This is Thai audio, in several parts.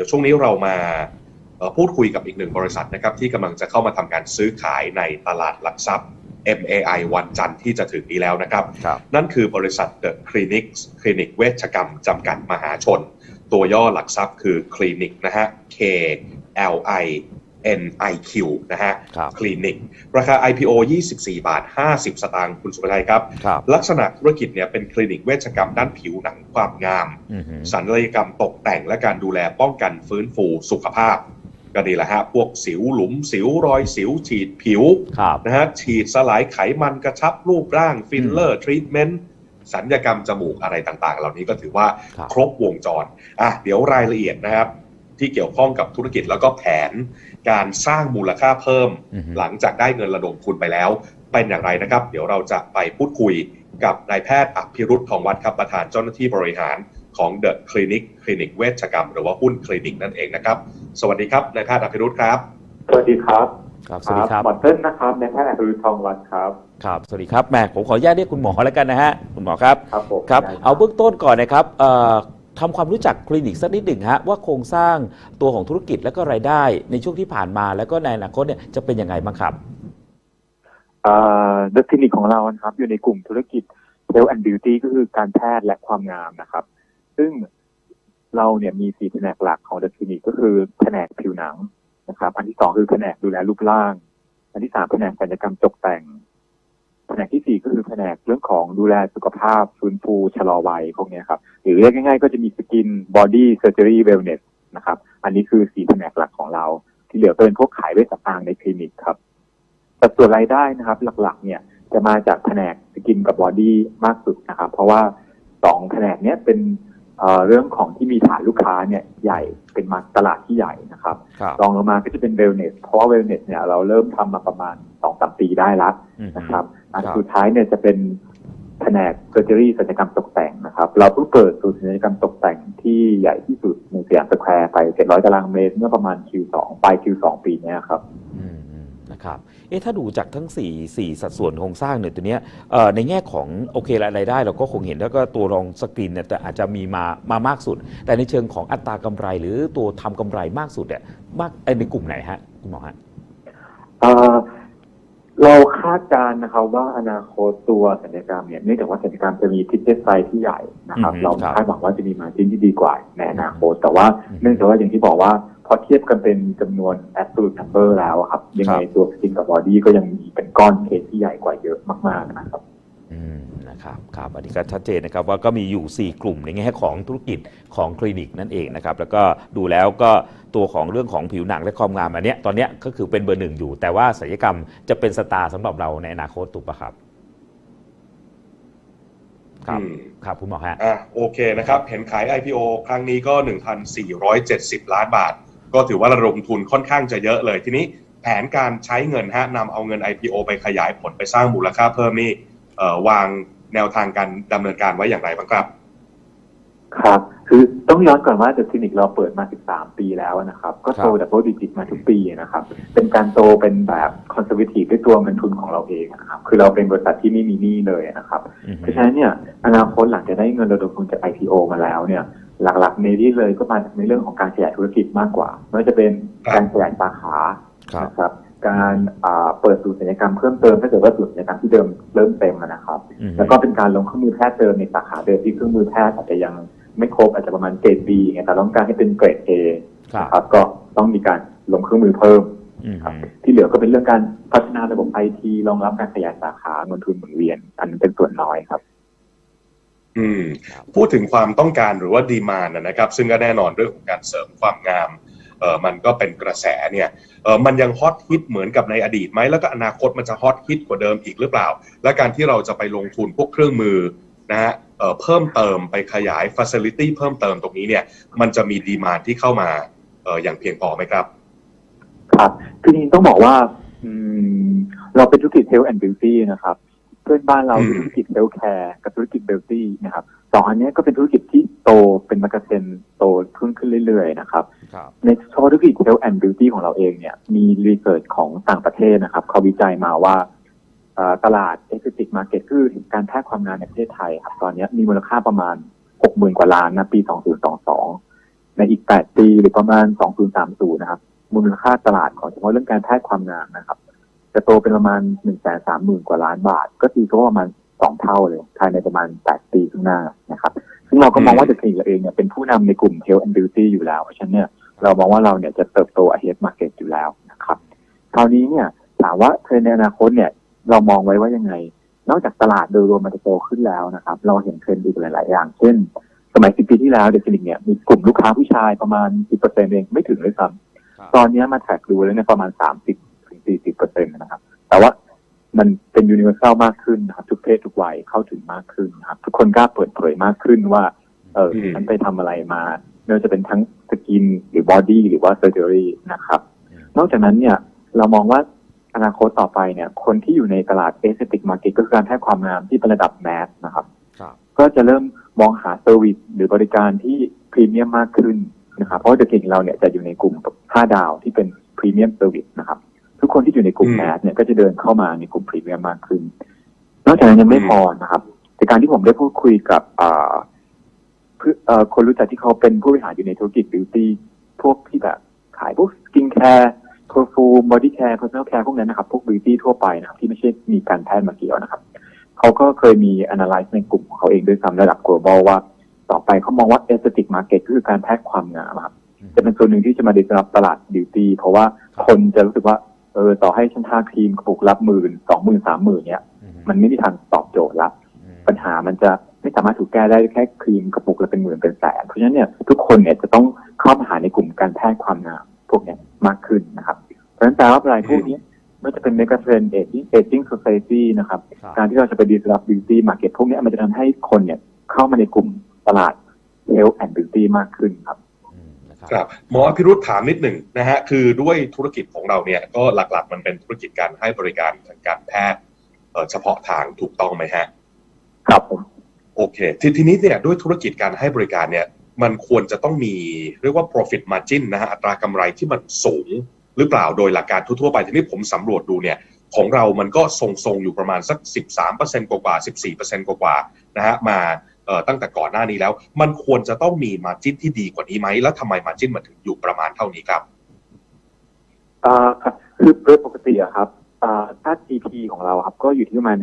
ดี๋ยวช่วงนี้เรามาเอ่อพูดคุยกับอีกหนึ่งบริษัทนะครับที่กำลังจะเข้ามาทำการซื้อขายในตลาดหลักทรัพย์ MAI วันจันทร์ที่จะถึงนี้แล้วนะครับครับนั่นคือบริษัท The Clinics คลินิกเวชกรรมจำกัดมหาชน ตัวย่อหลักทรัพย์คือคลินิกนะฮะ K L I N I Q นะฮะครับคลินิก ราคา IPO 24 บาท 50 สตางค์คุณสุภชัยครับครับ ลักษณะธุรกิจเนี่ยเป็นคลินิกเวชกรรมด้านผิวหนังความงามอือหือศัลยกรรมตกแต่งและการดูแลป้องกันฟื้นฟูสุขภาพ ก็ดีแหละฮะ พวกสิวหลุมสิวรอยสิว ฉีดผิวครับนะฮะฉีดสลายไขมันกระชับรูปร่างฟิลเลอร์ทรีทเมนต์สัญญกรรมจมูกอะไรต่างๆ เหล่านี้ก็ถือว่าครับครบวงจรอะเดี๋ยวรายละเอียดนะครับที่เกี่ยวข้องกับธุรกิจแล้วก็แผน การสร้างมูลค่าเพิ่มอือหือหลังจากได้เงินระดมทุนไปแล้ว เป็นอย่างไรนะครับ เดี๋ยวเราจะไปพูดคุยกับนายแพทย์อภิรุธทองวัดครับประธานเจ้าหน้าที่บริหารของเดอะคลินิกคลินิกเวชกรรม หรือว่าหุ้นคลินิกนั่นเองนะครับ สวัสดีครับนายแพทย์อภิรุธครับ สวัสดีครับครับสวัสดีครับหมอเติ้ลนะครับในแพทย์อภิรุททองวัดครับครับสวัสดีครับแหม่ผมขออนุญาตเรียกคุณหมอแล้วกันนะฮะคุณหมอครับครับผมครับได้เอาเบื้องต้นก่อนนะครับเอ่อ ทำความรู้จักคลินิกสักนิดหนึ่งฮะว่าโครงสร้างตัวของธุรกิจและก็รายได้ในช่วงที่ผ่านมา แล้วก็ในอนาคตเนี่ยจะเป็นยังไงบ้างครับเดอะคลินิกของเรานะครับ อยู่ในกลุ่มธุรกิจ Health and Beauty ก็คือการแพทย์และความงามนะครับ ซึ่งเราเนี่ยมีสี่แผนกหลักของเดอะคลินิกก็คือแผนกผิวหนังนะครับ อันที่สองคือแผนกดูแลรูปร่าง อันที่สามแผนกศัลยกรรมตกแต่ง แผนกที่สี่ก็คือแผนกเรื่องของดูแลสุขภาพฟื้นฟูชะลอวัยพวกเนี้ยครับ หรือเรียกง่ายๆ ก็จะมีสกินบอดี้เซอร์เจอรี่เวลเนสนะครับ อันนี้คือสี่แผนกหลักของเรา ที่เหลือก็เป็นพวกขายเวชสำอางในคลินิกครับแต่ส่วนรายได้นะครับ หลักๆ เนี่ยจะมาจากแผนกสกินกับบอดี้มากสุดนะครับ เพราะว่าสองแผนกเนี้ยเป็นเอ่อเรื่องของที่มีฐานลูกค้าเนี่ยใหญ่เป็นมาตลาดที่ใหญ่นะครับครับรองลงมาก็จะเป็นเวลเนสเพราะว่าเวลเนสเนี่ยเราเริ่มทำมาประมาณสองสามปีได้แล้วอือหือนะครับ อันครับสุดท้ายเนี่ยจะเป็นแผนกเซอร์เจอรี่ศัลยกรรมตกแต่งนะครับ เราเพิ่งเปิดศูนย์ศัลยกรรมตกแต่งที่ใหญ่ที่สุดในสยามสแควร์ไป 700 ตารางเมตรเมื่อประมาณ Q2 ปลาย Q2 ปีเนี้ยครับอืมอืมนะครับเอ๊ะถ้าดูจากทั้ง 4 4 สัดส่วนโครงสร้างเนี่ยตัวเนี้ยเอ่อในแง่ของโอเครายได้ เราก็คงเห็นแล้วก็ตัวรองสกรีนเนี่ยแต่อาจจะมีมามามากสุด แต่ในเชิงของอัตรากำไร หรือตัวทำกำไรมากสุดเนี่ยมากเอ้ยในกลุ่มไหนฮะคุณหมอฮะ เอ่อเราคาดการณ์นะครับว่าอนาคตตัวศัลยกรรมเนี่ยเนื่องจากว่าศัลยกรรมจะมีทิศเทศไซส์ที่ใหญ่นะครับอืมเราครับคาดหวังว่าจะมีมาจิ้นที่ดีกว่าในอนาคต แต่ว่าอืมเนื่องจากว่าอย่างที่บอกว่าพอเทียบกันเป็นจำนวน absolute number แล้วอะครับยังไงตัวสกินกับบอดี้ก็ยังมีเป็นก้อนเคสที่ใหญ่กว่าเยอะมากๆนะครับ อืม นะครับครับอันนี้ก็ชัดเจนนะครับว่าก็มีอยู่ 4 กลุ่มในแง่ของธุรกิจของคลินิกนั่นเองนะครับแล้วก็ดูแล้วก็ตัวของเรื่องของผิวหนังและความงามอันเนี้ยตอนเนี้ยก็คือเป็นเบอร์หนึ่งอยู่ แต่ว่าศัลยกรรมจะเป็นสตาร์สำหรับเราในอนาคตถูกปะครับ ครับอืม ครับคุณหมอฮะ อะโอเคนะครับ เห็นขาย IPO ครั้งนี้ก็ 1,470 ล้านบาท ก็ถือว่าระดมทุนค่อนข้างจะเยอะเลย ทีนี้แผนการใช้เงินฮะนำเอาเงิน IPO ไปขยายผลไปสร้างมูลค่าเพิ่มนี่เอ่อวาง แนวทางการดำเนินการไว้อย่างไรบ้างครับ ครับ คือต้องย้อนก่อนว่าเดอะคลินิกเราเปิดมา 13 ปีแล้วนะครับ ก็โตครับดับเบิลดิจิตมาทุกปีนะครับ เป็นการโตเป็นแบบคอนเซอร์วทีฟด้วยตัวเงินทุนของเราเองนะครับ คือเราเป็นบริษัทที่ไม่มีหนี้เลยนะครับอืมเพราะฉะนั้นเนี่ยอนาคตหลังจากได้เงินระดมทุนจาก IPO มาแล้วเนี่ยหลักๆในที่เลยก็มาจากในเรื่องของการขยายธุรกิจมากกว่าไม่ว่าจะเป็นการขยายสาขาครับนะครับ การอ่าเปิดศูนย์ศัลยกรรมเพิ่มเติมถ้าเกิดว่าศูนย์ศัลยกรรมที่เดิมเริ่มเต็มอะนะครับอืมแล้วก็เป็นการลงเครื่องมือแพทย์เติมในสาขาเดิมที่เครื่องมือแพทย์อาจจะยังไม่ครบอาจจะประมาณเกรด B ไงแต่ต้องการให้เป็นเกรด A ครับนะครับก็ต้องมีการลงเครื่องมือเพิ่มอืมครับที่เหลือก็เป็นเรื่องการพัฒนาระบบไอทีรองรับการขยายสาขาเงินทุนหมุนเวียน อันนั้นเป็นส่วนน้อยครับ อืมครับพูดถึงความต้องการหรือว่าดีมานนะครับ ซึ่งก็แน่นอนเรื่องของการเสริมความงาม เออมันก็เป็นกระแสเนี่ยเออมันยังฮอตฮิตเหมือนกับในอดีตไหมแล้วก็อนาคตมันจะฮอตฮิตกว่าเดิมอีกหรือเปล่า และการที่เราจะไปลงทุนพวกเครื่องมือนะฮะเอ่อเพิ่มเติมไปขยายฟัสซิลิตี้เพิ่มเติมตรงนี้เนี่ย มันจะมีดีมานที่เข้ามาเอออย่างเพียงพอไหมครับ ครับคือจริงต้องบอกว่าอืมเราเป็นธุรกิจ Health and Beauty นะครับ พื่อนบ้านเราอืมคือธุรกิจ Health Care กับธุรกิจ Beauty นะครับสองอันเนี้ยก็เป็นธุรกิจที่โตเป็นมาร์เก็ตโตขึ้นขึ้นเรื่อยๆนะครับครับในเฉพาะธุรกิจ Health and Beauty ของเราเองเนี่ยมีรีเสิร์ชของต่างประเทศนะครับเขาวิจัยมาว่าเอ่อตลาด Aesthetic Market คือการแพทย์ความงามในประเทศไทยครับตอนนี้มีมูลค่าประมาณ 60,000 กว่าล้านนะปี 2022 ในอีก 8 ปีหรือประมาณ 2030 นะครับมูลค่าตลาดของเฉพาะเรื่องการแพทย์ความงามนะครับ จะโตเป็นประมาณ130,000กว่าล้านบาท ก็ตีก็ประมาณ2เท่าเลย ภายในประมาณ8ปีข้างหน้านะครับ ซึ่งเราก็มองว่าเดอะคลินิกเองเนี่ยเป็นผู้นำในกลุ่ม Health and Beauty อยู่แล้ว เพราะฉะนั้นเนี่ยเรามองว่าเราเนี่ยจะเติบโต ahead market อยู่แล้วนะครับ คราวนี้เนี่ยถามว่าเทรนด์ในอนาคตเนี่ยเรามองไว้ว่ายังไง นอกจากตลาดโดยรวมมันจะโตขึ้นแล้วนะครับ เราเห็นเทรนด์อีกหลาย ๆ อย่าง เช่น สมัย10ปีที่แล้วเดอะคลินิกเนี่ยมีกลุ่มลูกค้าผู้ชายประมาณ10%เองไม่ถึงเลยซ้ครับำตอนนี้มาแท็กดูแล้วเนี่ยประมาณ 30ถึง40%นะครับ แต่ว่ามันเป็นยูนิเวอร์แซลมากขึ้นนะครับ ทุกเพศทุกวัยเข้าถึงมากขึ้นนะครับ ทุกคนกล้าเปิดเผยมากขึ้นว่า เอออืมฉันไปทำอะไรมาไม่ว่าจะเป็นทั้งสกินหรือบอดี้หรือว่าเซอร์เจอรี่นะครับ นอกจากนั้นเนี่ยเรามองว่าอนาคตต่อไปเนี่ย คนที่อยู่ในตลาดเอสเตติกมาร์เก็ตก็คือการแพทย์ความงามที่เป็นระดับแมสนะครับครับ ก็จะเริ่มมองหาเซอร์วิสหรือบริการที่พรีเมียมมากขึ้นนะครับ เพราะว่าเดอะคลินิกเราเนี่ยจะอยู่ในกลุ่ม5ดาวที่เป็นพรีเมียมเซอร์วิสนะครับทุ กคนที่อยู่ในกลุ่มอืมแมสเนี่ยก็จะเดินเข้ามาในกลุ่มพรีเมียมมากขึ้น นอกจากนั้นยังไม่อืมพอนะครับจากการที่ผมได้พูดคุยกับอ่าเพื่อเอ่อคนรู้จักที่เขาเป็นผู้บริหารอยู่ในธุรกิจบิวตี้พวกที่แบบขายพวกสกินแคร์เพอร์ฟูมบอดี้แคร์เพอร์ซันอลแคร์พวกนั้นนะครับ พวกบิวตี้ทั่วไปนะครับ ที่ไม่ใช่มีการแพทย์มาเกี่ยวนะครับ เขาก็เคยมี analyze ในกลุ่มของเขาเองด้วยซ้ำระดับ global ว่า ต่อไปเขามองว่า aesthetic market ก็คือการแพทย์ความงามครับอืมจะเป็นส่วนหนึ่งที่จะมา disrupt ตลาด beauty เพราะว่าคนจะรู้สึกว่า เออต่อให้ฉันทาครีมกระปุกรับหมื่นสองหมื่นสามหมื่นเนี่ยอืมันไม่มีทางตอบโจทย์ละอืมปัญหามันจะไม่สามารถถูกแก้ได้แค่ครีมกระปุกละเป็นหมื่นเป็นแสนเพราะฉะนั้นเนี่ยทุกคนเนี่ยจะต้องเข้ามาหาในกลุ่มการแพทย์ความงามพวกเนี้ยมากขึ้นนะครับ เพราะฉะนั้นแปลว่าอะไรพวกนี้ไม่ว่าจะเป็น mega trend aging aging society นะครับครับ การที่เราจะไป disrupt beauty market พวกเนี้ยมันจะทำให้คนเนี่ยเข้ามาในกลุ่มตลาด health and beauty มากขึ้นครับอืม นะคครับรับหมออภิรุธถามนิดหนึ่งนะฮะคือด้วยธุรกิจของเราเนี่ยก็หลักๆ มันเป็นธุรกิจการให้บริการทางการแพทย์เอ่อเฉพาะทางถูกต้องไหมฮะครับผมโอเคททีนี้เนี่ยด้วยธุรกิจการให้บริการเนี่ย มันควรจะต้องมีเรียกว่า profit margin นะฮะอัตรากำไรที่มันสูงหรือเปล่าโดยหลักการทั่วๆไปทีนี้ผมสำรวจดูเนี่ยของเรามันก็ทรงๆอยู่ประมาณสัก 13%กว่าๆ14%กว่าๆนะฮะมาเอ่อ ตั้งแต่ก่อนหน้านี้แล้ว มันควรจะต้องมี margin ที่ดีกว่านี้ไหม แล้วทำไม margin มันถึงอยู่ประมาณเท่านี้ครับอ่าครับคือโดยปกติอะครับอ่าถ้า GP ของเราครับ ก็อยู่ที่ประมาณ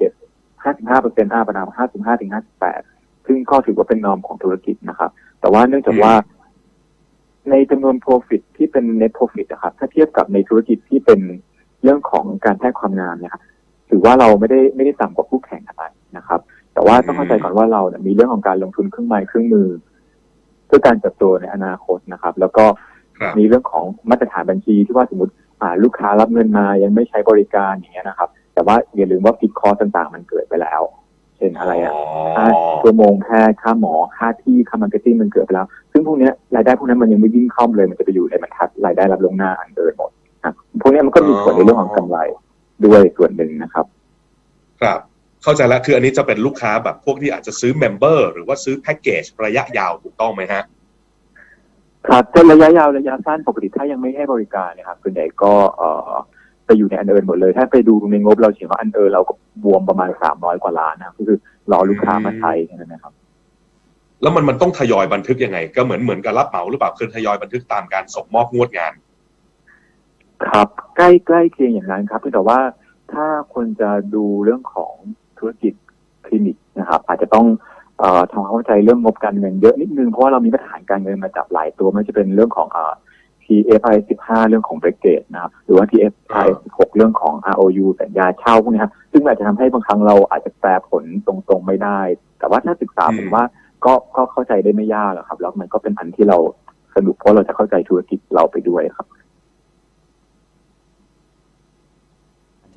57 55เปอร์เซ็นต์อาประมาณ55ถึง58ซึ่งก็ถือว่าเป็นนอมของธุรกิจนะครับ แต่ว่าเนื่องจากว่าในจำนวน profit ที่เป็น net profit นะครับ ถ้าเทียบกับในธุรกิจที่เป็นเรื่องของการแพทย์ความงามเนี่ยครับถือว่าเราไม่ได้ไม่ได้ต่ำกว่าคู่แข่งอะไรนะครับ แต่ว่าต้องเข้าใจก่อนว่าเราเนี่ยมีเรื่องของการลงทุนเครื่องไม้เครื่องมือ เพื่อการเติบโตในอนาคตนะครับ แล้วก็ครับมีเรื่องของมาตรฐานบัญชีที่ว่าสมมติอ่าลูกค้ารับเงินมายังไม่ใช้บริการอย่างเงี้ยนะครับ แต่ว่าอย่าลืมว่าฟิกคอต่างๆ มันเกิดไปแล้ว เช่นอะไรอะค่าชั่วโมงแพทย์ค่าหมอค่าที่ค่ามาร์เก็ตติ้งมันเกิดไปแล้ว ซึ่งพวกเนี้ยรายได้พวกนั้นมันยังไม่วิ่งเข้ามาเลยมันจะไปอยู่ในบรรทัดรายได้รับลวงหน้าอันเดินหมดอะพวกเนี้ยมันก็มีส่วนในเรื่องของกำไรด้วยส่วนหนึ่งนะครับ ครับ เข้าใจแล้วคืออันนี้จะเป็นลูกค้าแบบพวกที่อาจจะซื้อเมมเบอร์หรือว่าซื้อแพ็กเกจระยะยาวถูกต้องไหมฮะครับแต่ระยะยาวระยะสั้นปกติถ้ายังไม่ให้บริการเนะครับส่วนใหญ่ก็เอ่อไปอยู่ในอันเอิร์นหมดเลย ถ้าไปดูในงบเราเห็นว่าอันเอิร์นเราก็บวมประมาณสามร้อยกว่าล้านนะครับก็คือรอลูกค้ามาใช้แค่นั้นนะครับ แล้วมันมันต้องทยอยบันทึกยังไง ก็เหมือนเหมือนกับรับเหมาหรือเปล่าคือทยอยบันทึกตามการส่งมอบงวดงาน ครับ ใกล้ใกล้เคียงอย่างนั้นครับเพียงแต่ว่าถ้าคนจะดูเรื่องของ ธุรกิจคลินิกนะครับ อาจจะต้องเอ่อทำความเข้าใจเรื่องงบการเงินเยอะนิดนึง เพราะว่าเรามีมาตรฐานการเงินมาจับหลายตัวไม่ว่าจะเป็นเรื่องของเอ่อ TFI 15 เรื่องของ breakage นะครับ หรือว่า TFI 16 เรื่องของ ROU สัญญาเช่าพวกนี้ครับซึ่งอาจจะทำให้บางครั้งเราอาจจะแปลผลตรงๆไม่ได้ แต่ว่าถ้าศึกษาอืมผมว่าก็ก็เข้าใจได้ไม่ยากหรอกครับ แล้วมันก็เป็นอันที่เราสนุกเพราะเราจะเข้าใจธุรกิจเราไปด้วยครับ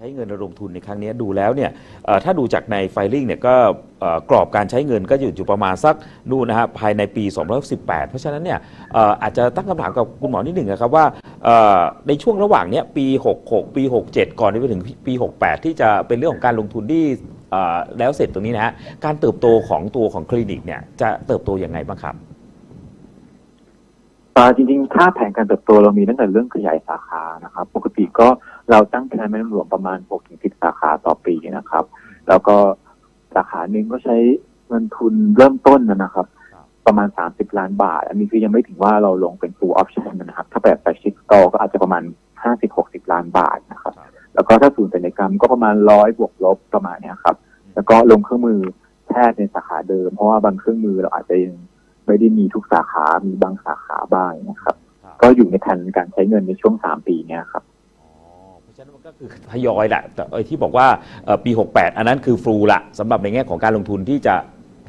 ใช้เงินระดมทุนในครั้งนี้ดูแล้วเนี่ยถ้าดูจากในไฟลิ่งเนี่ยก็กรอบการใช้เงินก็อยู่อยู่ประมาณสักนู่นนะฮะภายในปี 2018 เพราะฉะนั้นเนี่ยอาจจะตั้งคำถามกับคุณหมอนิดหนึ่งนะครับว่าในช่วงระหว่างเนี้ยปี 66 ปี 67 ก่อนไปถึงปี 68 ที่จะเป็นเรื่องของการลงทุนที่แล้วเสร็จตรงนี้นะฮะการเติบโตของตัวของคลินิกเนี่ยจะเติบโตอยังไงบ้างครับจริงๆ ถ้าแผนการเติบโตเรามีตั้งแต่เรื่องขยายสาขานะครับ ปกติก็ เราตั้งแผนไม่รวมประมาณ6-10สาขาต่อปีนะครับ แล้วก็สาขาหนึ่งก็ใช้เงินทุนเริ่มต้นนะครับครับปประมาณ 30 ล้านบาท อันนี้คือยังไม่ถึงว่าเราลงเป็น full option นะครับ ถ้าแบบไปชิคโตก็อาจจะประมาณ 50-60 ล้านบาทนะครับครับแล้วก็ถ้าศูนย์ศัลยกรรมก็ประมาณร้อยบวกลบประมาณเนี้ยครับ แล้วก็ลงเครื่องมือแพทย์ในสาขาเดิม เพราะว่าบางเครื่องมือเราอาจจะยังไม่ได้มีทุกสาขา มีบางสาขาบ้างนะครับครับก็อยู่ในแผนการใช้เงินในช่วง 3 ปีเนี้ยครับ ทยอยแหละแต่ไอ้ที่บอกว่าเอ่อปี 68 อันนั้นคือฟลูละสำหรับในแง่ของการลงทุนที่จะ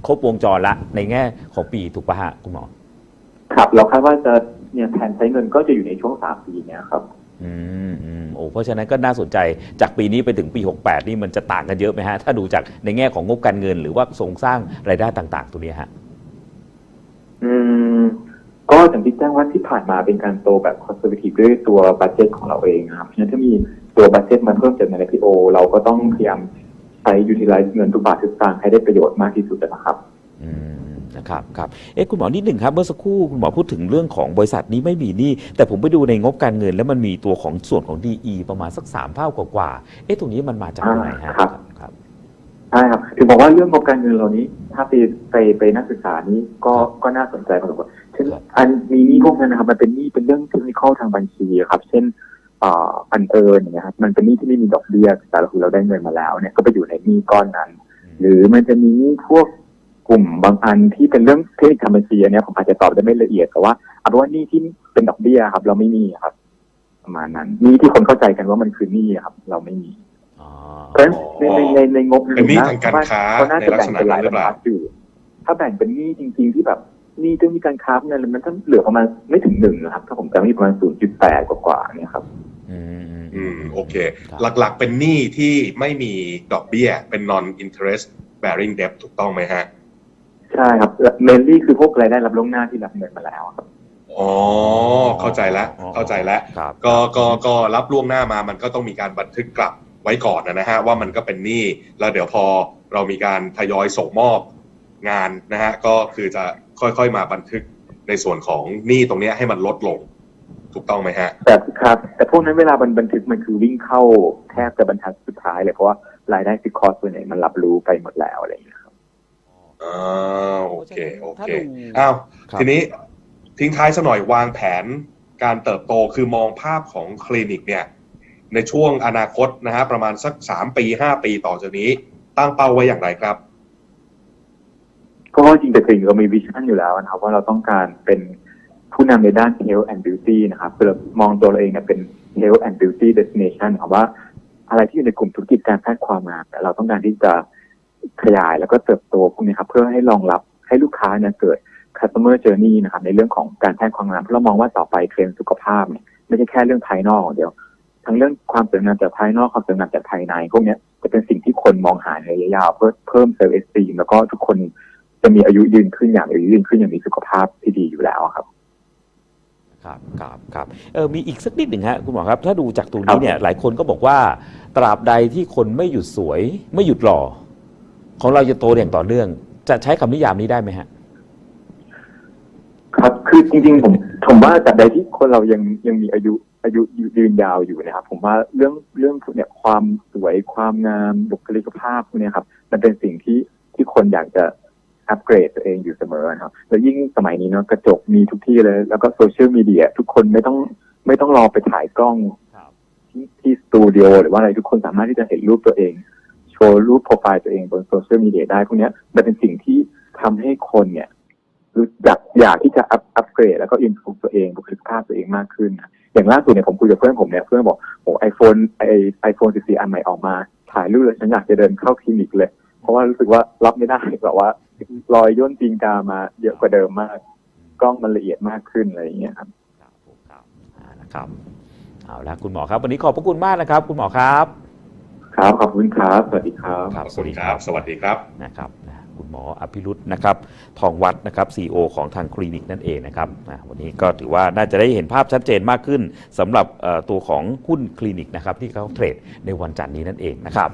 ครบวงจรละในแง่ของปีถูกปะฮะคุณหมอ ครับ เราคาดว่าจะเนี่ยแผนใช้เงินก็จะอยู่ในช่วง 3 ปีเนี้ยครับ อืมอืมโอ้เพราะฉะนั้นก็น่าสนใจจากปีนี้ไปถึงปี 68 นี่มันจะต่างกันเยอะไหมฮะ ถ้าดูจากในแง่ของงบการเงิน หรือว่าโครงสร้างรายได้ต่าง ๆ ตัวเนี้ยฮะ อืม ก็อย่างที่แจ้งว่าที่ผ่านมาเป็นการโตแบบ conservative ด้วยตัวบัตเจ็ตของเราเองนะครับเพราะฉะนั้นถ้ามี ตัวบัตเจ็ตมาเพิ่มจากใน IPO เราก็ต้องพยายามใช้ utilize เงินทุกบาททุกสตางค์ให้ได้ประโยชน์มากที่สุดนะครับอืมนะครับครับเอ๊ะคุณหมอนิดหนึ่งครับ เมื่อสักครู่คุณหมอพูดถึงเรื่องของบริษัทนี้ไม่มีหนี้แต่ผมไปดูในงบการเงิน แล้วมันมีตัวของส่วนของ DE ประมาณสักสามเท่ากว่าๆเอ๊ะตรงนี้มันมาจากตรงไหนฮะครับครับใช่ครับถึงบอกว่าเรื่องงบการเงินเรานี้ ถ้าไปไปไปนักศึกษานี้ก็ก็น่าสนใจพอสมควรเช่นอันมีหนี้พวกนั้นนะครับมันเป็นหนี้เป็นเรื่องเทคนิคทางบัญชีครับ เช่นเอ่ออันเอิญอย่างเงี้ยครับมันเป็นหนี้ที่ไม่มีดอกเบี้ยแต่เราคือเราได้เงินมาแล้วเนี่ยก็ไปอยู่ในหนี้ก้อนนั้น หรือมันจะมีหนี้พวกกลุ่มบางอันที่เป็นเรื่องเทคนิคทางบัญชีอันเนี้ยผมอาจจะตอบได้ไม่ละเอียดแต่ว่าเอาเป็นว่าหนี้ที่เป็นดอกเบี้ยครับ เราไม่มีครับ ประมาณนั้นหนี้ที่คนเข้าใจกันว่ามันคือหนี้ครับ เราไม่มีอ๋อเพราะฉะนั้นในในในในงบเป็นหนี้ทางการค้าเขาน่าจะแบ่งเป็นหลายในลักษณะนั้นหรือเปบรรล่าทัดอยู่ถ้าแบ่งเป็นหนี้จริง ๆ ที่แบบหนี้เรื่องมีการค้าพวกนั้นมันต้องเหลือประมาณไม่ถึงหนึ่งนะครับ ถ้าผมจำไม่ผิดประมาณศูนย์จุดแปดกว่าๆเนี่ยครับ อืมอืมอืมโอเคครับหลักๆเป็นหนี้ที่ไม่มีดอกเบี้ย เป็น non interest bearing debt ถูกต้องไหมฮะ ใช่ครับเมนลี่คือพวกรายได้รับล่วงหน้าที่รับเงินมาแล้วครับอ๋อเข้าใจแล้วเข้าใจแล้วครับก็ก็ก็รับล่วงหน้ามามันก็ต้องมีการบันทึกกลับไว้ก่อนนะฮะว่ามันก็เป็นหนี้แล้วเดี๋ยวพอเรามีการทยอยส่งมอบงานนะฮะก็คือจะค่อยๆมาบันทึกในส่วนของหนี้ตรงเนี้ยให้มันลดลง ถูกต้องไหมฮะแต่ครับ แต่พวกนั้นเวลามันบันทึกมันคือวิ่งเข้าแทบจะบรรทัดสุดท้ายเลยเพราะว่ารายได้ฟิกคอร์สส่วนใหญ่มันรับรู้ไปหมดแล้วอะไรอย่างเงี้ยครับอ่าโอเคโอถ้าเคดูอ้าวครับทีนี้ทิ้งท้ายสักหน่อยวางแผนการเติบโตคือมองภาพของคลินิกเนี่ย ในช่วงอนาคตนะฮะประมาณสักสามปีห้าปีต่อจากนี้ ตั้งเป้าไว้อย่างไรครับก็จริงแต่จริงเรามีวิชั่นอยู่แล้วนะครับว่าเราต้องการเป็น ผู้นำในด้าน health and beauty นะครับคือเรามองตัวเราเองเนี่ยเป็น health and beauty destination ครับว่าอะไรที่อยู่ในกลุ่มธุรกิจการแพทย์ความงามเราต้องการที่จะขยายแล้วก็เติบโตพวกนี้ครับเพื่อให้รองรับให้ลูกค้าเนี่ยเกิด customer journey นะครับในเรื่องของการแพทย์ความงามเพราะเรามองว่าต่อไปเทรนด์สุขภาพเนี่ยไม่ใช่แค่เรื่องภายนอกอย่างเดียว ทั้งเรื่องความสวยงามจากภายนอกความสวยงามจากภายใน พวกนี้จะเป็นสิ่งที่คนมองหาในระยะยาวเพื่อเพิ่มเซลล์เอสตีมแล้วก็ทุกคนจะมีอายุยืนขึ้นอย่างอายุยืนขึ้นอย่างมีสุขภาพที่ดีอยู่แล้วครับ ครับครับครับเออมีอีกสักนิดหนึ่งฮะคุณหมอครับ ถ้าดูจากตรงครันี้บเนี่ยหลายคนก็บอกว่า ตราบใดที่คนไม่หยุดสวย ไม่หยุดหล่อ ของเราจะโตอย่างต่อเนื่อง จะใช้คำนิยามนี้ได้ไหมฮะ ครับคือจริงๆผมผมว่าจากใดที่คนเรายังยังมีอายุอายุยืนยาวอยู่นะครับ ผมว่าเรื่องเรื่องเนี่ยความสวยความงามบุคลิกภาพพวกเนี้ยครับ มันเป็นสิ่งที่ที่คนอยากจะ อัปเกรดตัวเองอยู่เสมอนะครับแล้วยิ่งสมัยนี้เนาะกระจกมีทุกที่เลย แล้วก็โซเชียลมีเดียทุกคนไม่ต้องไม่ต้องรอไปถ่ายกล้องครับที่ที่สตูดิโอหรือว่าอะไรทุกคนสามารถที่จะเห็นรูปตัวเอง โชว์รูปโปรไฟล์ตัวเองบนโซเชียลมีเดียได้พวกเนี้ยมันเป็นสิ่งที่ทำให้คนเนี่ยรู้อยากอยากที่จะอัพอัปเกรด แล้วก็อินฟูตัวเองบุคลิกภาพตัวเองมากขึ้นนะอย่างล่าสุดเนี่ยผมคุยกับเพื่อนผมเนี่ยเพื่อนบอกโอ้ไอโฟนไอไอโฟน14อันใหม่ออกมา ถ่ายรูปเลยฉันอยากจะเดินเข้าคลินิกเลย เพราะว่ารู้สึกว่ารับไม่ได้แบบว่า รอยย่นตีนกามาเยอะกว่าเดิมมาก กล้องมันละเอียดมากขึ้นอะไรอย่างเงี้ยครับครับผมครับอ่านะครับเอาละคุณหมอครับ วันนี้ขอบพระคุณมากนะครับ คุณหมอครับ ครับขอบคุณครับสวัสดีครับ ครับขอบคุณครับ สวัสดีครับ นะครับนะคุณหมออภิรุษนะครับทองวัดนะครับ CEO ของทางคลินิกนั่นเองนะครับอ่าวันนี้ก็ถือว่าน่าจะได้เห็นภาพชัดเจนมากขึ้นสำหรับเอ่อตัวของหุ้นคลินิกนะครับที่เขาเทรดในวันจันทร์นี้นั่นเองนะครับ